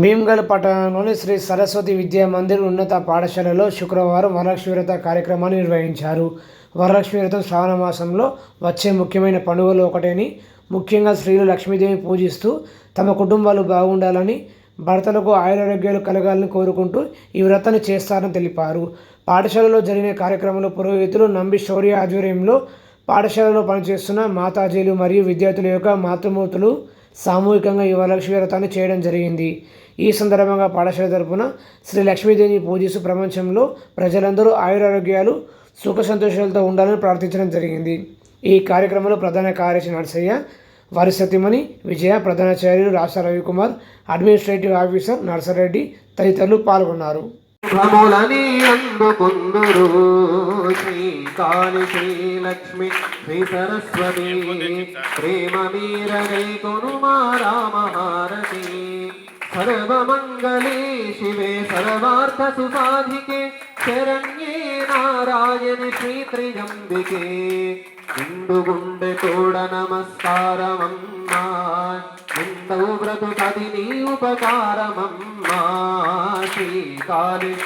భీమ్గల్ పట్టణంలోని శ్రీ సరస్వతి విద్యా మందిర్ ఉన్నత పాఠశాలలో శుక్రవారం వరలక్ష్మి వ్రత కార్యక్రమాన్ని నిర్వహించారు. వరలక్ష్మి వ్రతం శ్రావణ మాసంలో వచ్చే ముఖ్యమైన పండుగలు ఒకటని ముఖ్యంగా స్త్రీలు లక్ష్మీదేవిని పూజిస్తూ తమ కుటుంబాలు బాగుండాలని భర్తలకు ఆయురారోగ్యాలు కలగాలని కోరుకుంటూ ఈ వ్రతాన్ని చేస్తారని తెలిపారు. పాఠశాలలో జరిగిన కార్యక్రమంలో పురోహితులు నంబి శౌర్య ఆధ్వర్యంలో పాఠశాలలో పనిచేస్తున్న మాతాజీలు మరియు విద్యార్థుల యొక్క మాతృమూర్తులు సామూహికంగా ఈ వరలక్ష్మి వ్రతాన్ని చేయడం జరిగింది. ఈ సందర్భంగా పాఠశాల తరపున శ్రీ లక్ష్మీదేవిని పూజిస్తూ ప్రపంచంలో ప్రజలందరూ ఆయురారోగ్యాలు సుఖ సంతోషాలతో ఉండాలని ప్రార్థించడం జరిగింది. ఈ కార్యక్రమంలో ప్రధాన కార్యదర్శి నర్సయ్య వారి సతీమణి విజయ ప్రధానాచార్యులు రాష్ట్ర రవికుమార్ అడ్మినిస్ట్రేటివ్ ఆఫీసర్ నర్సరెడ్డి తదితరులు పాల్గొన్నారు. శ్రీ కాళి శ్రీ శ్రీ సరస్వతి ప్రేమ మీరగై కొనుమారామహారతి సర్వమంగళే శివే సర్వార్థ సుసాధికే శరణ్యే నారాయణి శ్రీ త్రిజంబికే నిండు గుండె తోడ నమస్కారమమ్మా. నిందవు బ్రతుకది నీ ఉపకారమమ్మా. శ్రీ కాళి